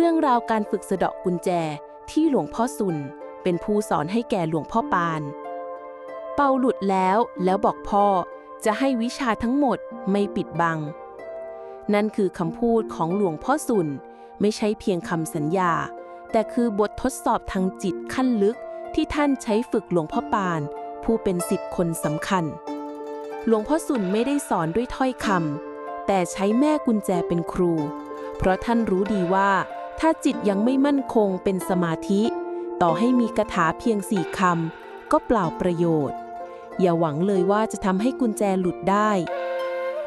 รื่องราวการฝึกสะเดาะกุญแจที่หลวงพ่อสุน เป็นผู้สอนให้แก่หลวงพ่อปาน เป่าหลุดแล้วแล้วบอกพ่อจะให้วิชาทั้งหมดไม่ปิดบัง นั่นคือคำพูดของหลวงพ่อสุน ไม่ใช่เพียงคำสัญญา แต่คือบททดสอบทางจิตขั้นลึกที่ท่านใช้ฝึกหลวงพ่อปาน ผู้เป็นสิทธิ์คนสำคัญ หลวงพ่อสุนไม่ได้สอนด้วยถ้อยคำแต่ใช้แม่กุญแจเป็นครู เพราะท่านรู้ดีว่า ถ้าจิตยังไม่มั่นคงเป็นสมาธิ ต่อให้มีคาถาเพียงสี่คำก็เปล่าประโยชน์ อย่าหวังเลยว่าจะทำให้กุญแจหลุดได้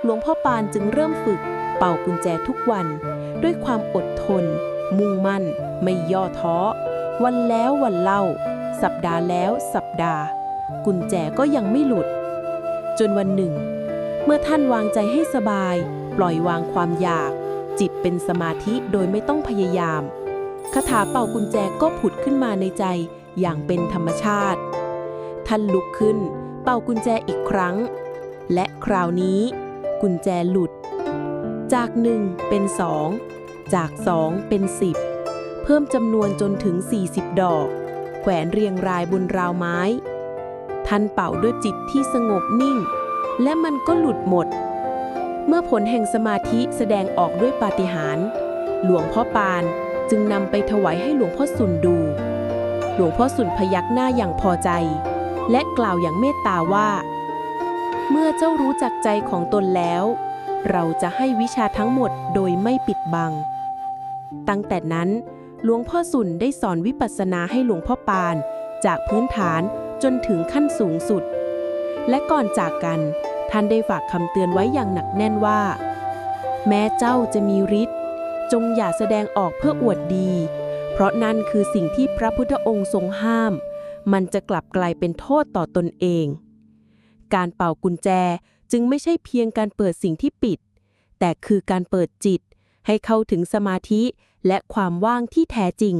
หลวงพ่อปานจึงเริ่มฝึกเป่ากุญแจทุกวัน ด้วยความอดทน มุ่งมั่น ไม่ย่อท้อ วันแล้ววันเล่า สัปดาห์แล้วสัปดาห์ กุญแจก็ยังไม่หลุด จนวันหนึ่ง เมื่อท่านวางใจให้สบาย ปล่อยวางความอยาก จิตเป็นสมาธิโดยไม่ต้องพยายามคาถาเป่ากุญแจก็ผุดขึ้นมาในใจอย่างเป็นธรรมชาติ ท่านลุกขึ้น เป่ากุญแจอีกครั้ง และคราวนี้ กุญแจหลุด จากหนึ่งเป็นสองจากสองเป็นสิบเพิ่มจำนวนจนถึง 40 ดอก แขวนเรียงรายบนราวไม้ ท่านเป่าด้วยจิตที่สงบนิ่ง และมันก็หลุดหมด เมื่อผลแห่งสมาธิแสดงออกด้วยปาฏิหาริย์หลวงพ่อปานจึงนำไปถวายให้หลวงพ่อสุนดู หลวงพ่อสุนพยักหน้าอย่างพอใจ และกล่าวอย่างเมตตาว่า เมื่อเจ้ารู้จักใจของตนแล้ว เราจะให้วิชาทั้งหมดโดยไม่ปิดบัง ตั้งแต่นั้นหลวงพ่อสุนได้สอนวิปัสสนาให้หลวงพ่อปาน จากพื้นฐานจนถึงขั้นสูงสุด และก่อนจากกัน ท่านได้ฝากคำเตือนไว้อย่างหนักแน่นว่า แม้เจ้าจะมีฤทธิ์จงอย่าแสดงออกเพื่ออวดดี เพราะนั่นคือสิ่งที่พระพุทธองค์ทรงห้าม มันจะกลับกลายเป็นโทษต่อตนเอง การเป่ากุญแจจึงไม่ใช่เพียงการเปิดสิ่งที่ปิด แต่คือการเปิดจิต ให้เข้าถึงสมาธิและความว่างที่แท้จริง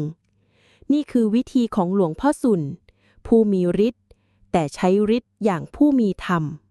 นี่คือวิธีของหลวงพ่อสุน ผู้มีฤทธิ์แต่ใช้ฤทธิ์อย่างผู้มีธรรม